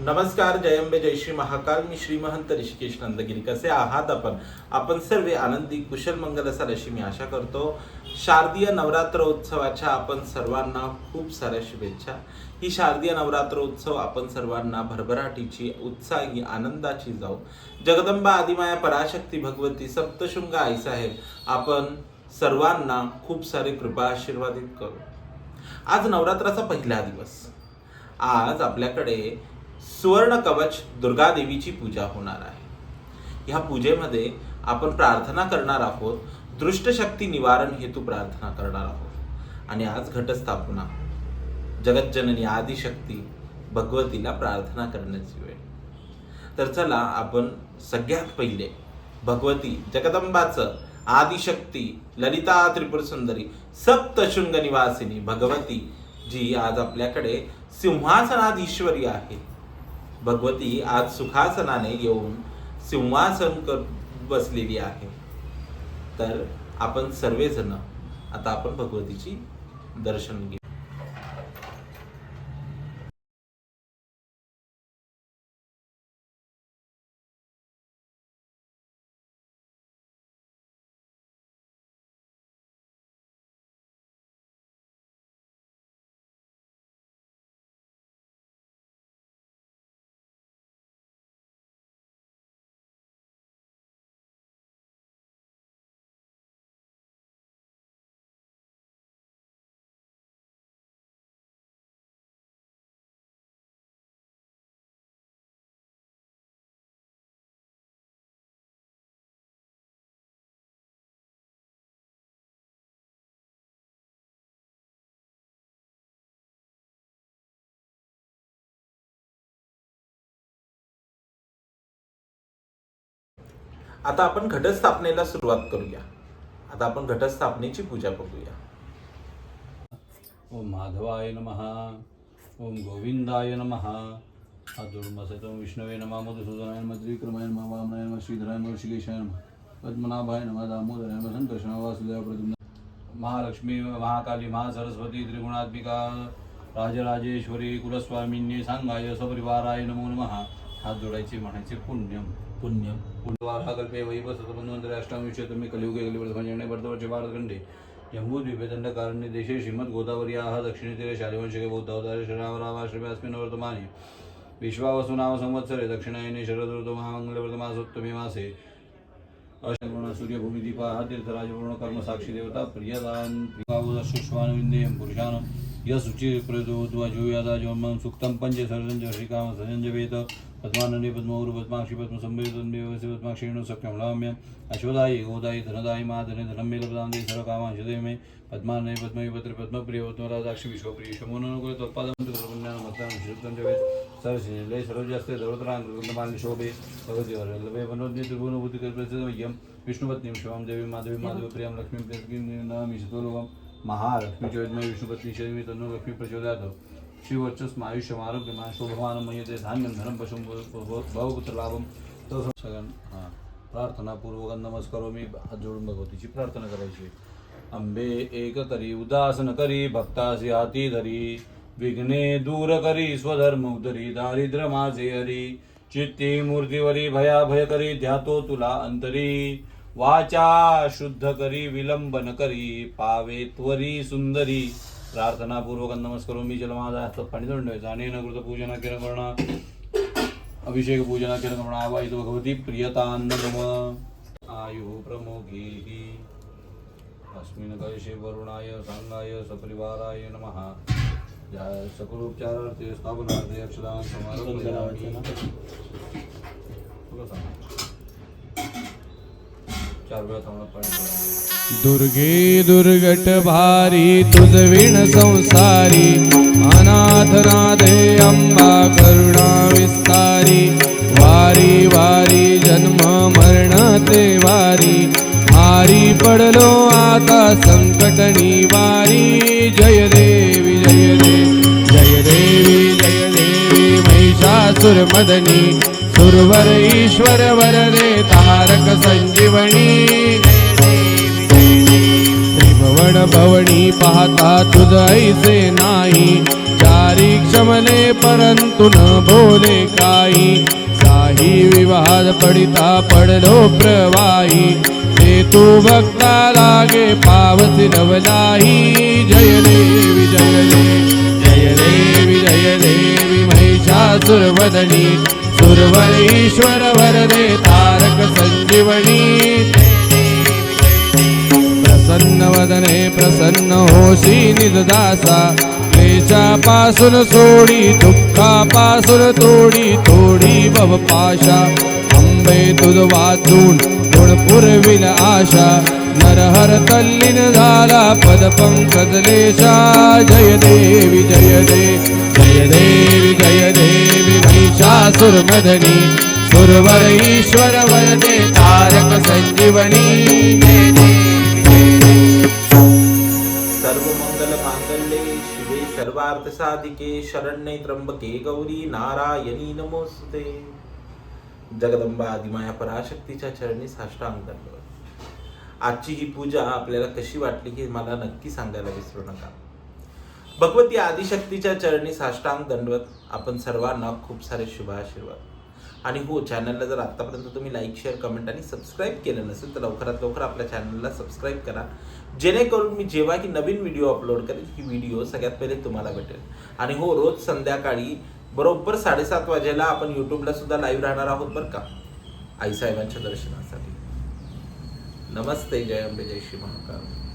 नमस्कार जयंबे जय श्री महाकाल. मी श्री महंत ऋषिकेश नंदगिरी. कसे आहात आपण? आपण सर्व आनंदी कुशल मंगल असाल अशी मी आशा करतो. शारदीय नवरात्र उत्सवाच्या आपण सर्वांना खूप साऱ्या शुभेच्छा. ही शारदीय नवरात्र उत्सव आपण सर्वांना भरभराटीची उत्साही आनंदाची जाऊ. जगदंबा आदिमाया पराशक्ती भगवती सप्तशृंग आई साहेब आपण सर्वांना खूप सारे कृपा आशीर्वादित करू. आज नवरात्राचा पहिला दिवस. आज आपल्याकडे सुवर्ण कवच दुर्गा देवीची पूजा होणार आहे. ह्या पूजेमध्ये आपण प्रार्थना करणार आहोत दृष्टशक्ती निवारण हेतू प्रार्थना करणार आहोत. आणि आज घटस्थापना. जगज्जननी आदिशक्ती भगवतीला प्रार्थना करण्याची वेळ. तर चला आपण सगळ्यात पहिले भगवती जगदंबाचं आदिशक्ती ललिता त्रिपुर सुंदरी सप्तशृंग निवासिनी भगवती जी आज आपल्याकडे सिंहासनाधीश्वरी आहे भगवती आज सुखासनाने येऊन सिंहासन कर बसलेली आहे. तर आपण सर्वजण आता आपण भगवतीची दर्शन घेऊ. आता आपण घटस्थापनेला सुरुवात करूया. आता आपण घटस्थापनेची पूजा बघूया. ओम माधवाय नमहा ओम गोविंदाय नमहा अदुर्मसतं विष्णवे नमः. मधुसूदनाय नमः. त्रिविक्रमाय नमः. वामनाय नम. श्रीधराय नम. ऋषिकेशाय नम. पद्मनाभाय नमः. दामोदराय नम. संकर्षण वासुदेव प्रद्युम्न महालक्ष्मी महाकाली महासरस्वती त्रिगुणात्मिका राजराजेश्वरी कुलस्वामिन्ये सांगाय सपरिवाराय नमो नमः. हात जोडायचे म्हणायचे पुण्यम. पुण्य. पुण्यवारा कल्पे वैवसतमन्वंतरे अष्टामीशे तुम्ही कलियुगे कलिवर्धमाने वर्धवर्षे भारतखंडे जम्बूद्वीपे देशे श्रीमद् गोदावर्याः दक्षिणतीरे शालिवंशके बौद्धावतारे श्रीरामरामाश्रमे अस्मिन् वर्तमाने विश्वावसु संवत्सरे दक्षिणायने शरदऋतु महामङ्गलवर्तमासोत्तमे मासे. अशगुण सूर्यभूमिदीपा तीर्थराजपूर्ण कर्म देवता प्रियदान प्रियावदशुष्वान विंदेयं पुरुषानं. यशुचि प्रदोद्वजुयादा जोन्मं सुक्तं पञ्च सर्जं श्रीकाम सजञ्जवेत पद्मानने पद्मौरु पद्माक्षी पद्मसंवेदन्देवस्य पद्माक्षीणु सख्यं लाम्यम् अश्वदायि गोदायि धनदायि माधने धनं मे लब्धान्ते सर्वकामांशदे मे पद्मानने पद्मवि पत्र पद्मप्रिय पद्मराजाक्षी विश्वप्रिय शमोनुकुल त्वत्पादं सरसिले सर्वजास्ते सर्वत्राङ्गमाल्य शोभे भगवती वल्लभे वनोज्ञ त्रिभुवनभूति कल्पयं विष्णुपत्नीं शिवां देवी माधवी माधवप्रियां लक्ष्मीं नमामि शतोलोकं महालक्ष्मी चोदमय विष्णुपत्नी शैवी तनु लक्ष्मी प्रचोदयात आरोग्य आयुष्यमारोग्यमान शोभमानं मयते धान्यं धनं पशुं भावपुत्रलाभं तसं सगळं हां. प्रार्थनापूर्वक नमस्कारो मी हात जोडून भगवतीची प्रार्थना करायची. अंबे एक करी उदासन करी भक्तासी हाती धरी. विघ्ने दूर करी स्वधर्म उदरी दारिद्र्य माझे हरी. चित्ती मूर्तीवरी भया भय करी ध्यातो तुला अंतरी. वाचा शुद्ध करी विलंबन करी पावे त्वरी सुंदरी. प्रार्थना पूर्वक नमस्कारो मी जल माझा हातात पाणी जोडून ठेवायचं. आणि नकृत पूजना केलं करणं. अभिषेक पूजना करणं. आवाहित भगवती प्रियतान्न गम आयु प्रमोगी अस्मिन् कलशे वरुणाय सांगाय सपरिवाराय नमः. सकलोपचारार्थे स्थापनार्थे अक्षदान समारोप चार वेळा पाणी दुर्गे दुर्गट भारी तुझ विण संसारी अनाथ राधे अंबा करुणा विस्तारी वारी वारी जन्म मरण ते वारी हारी पडलो आता संकट निवारी जय देवी जय देवी जय देवी जय देवी महिषासुरमदनी सुरवर ईश्वर वरदे तारक संजीवनी त्रिभुवन पण भवणी पाहता तुझ ऐसे नाही। चारी क्षमले परंतु न बोले काही। काही विवाद पडिता पडलो प्रवाही। ते तू भक्ता जय देवी जय देवी जय देवी जय देवी महिषासुरवदनी सुरवर वरदे तारक संजीवनी. प्रसन्न वदने प्रसन्न होशी निजदासा. क्लेशापासून सोडी दुःखापासून तोडी तोडी भव पाशा. अंबे तुझ वाचून गुण आशा. नरहर तल्लीन झाला पद पंकजलेशा जय देवी जय देवी जय देवी जय देवी महिषासुरमदनी सुरवर ईश्वर वरदे तारक संजीवनी. जय सर्व मंगल मांगल्ये शिवे सर्वार्थ साधिके शरण्ये त्र्यंबके गौरी नारायणी नमोस्तुते. जगदंबा आदिमाया पराशक्तीच्या चरणी साष्टांग दंडवत. आजची ही पूजा आपल्याला कशी वाटली हे मला नक्की सांगायला विसरू नका. भगवती आदिशक्तीच्या चरणी साष्टांग दंडवत आपण सर्वांना खूप सारे शुभ आशीर्वाद आणि हो चॅनलला जर आत्तापर्यंत तुम्ही लाईक शेअर कमेंट आणि सबस्क्राईब केलं नसेल तर लवकरात लवकर आपल्या चॅनलला सबस्क्राईब करा. जेणेकरून मी जेव्हा की नवीन व्हिडिओ अपलोड करेल ही व्हिडिओ सगळ्यात पहिले तुम्हाला भेटेल. आणि हो रोज संध्याकाळी बरोबर साडेसात वाजेला आपण यूट्यूबला सुद्धा लाईव्ह राहणार आहोत बरं का? आईसाहेबांच्या दर्शनासाठी. नमस्ते जय अंबे जय श्री महाकाल.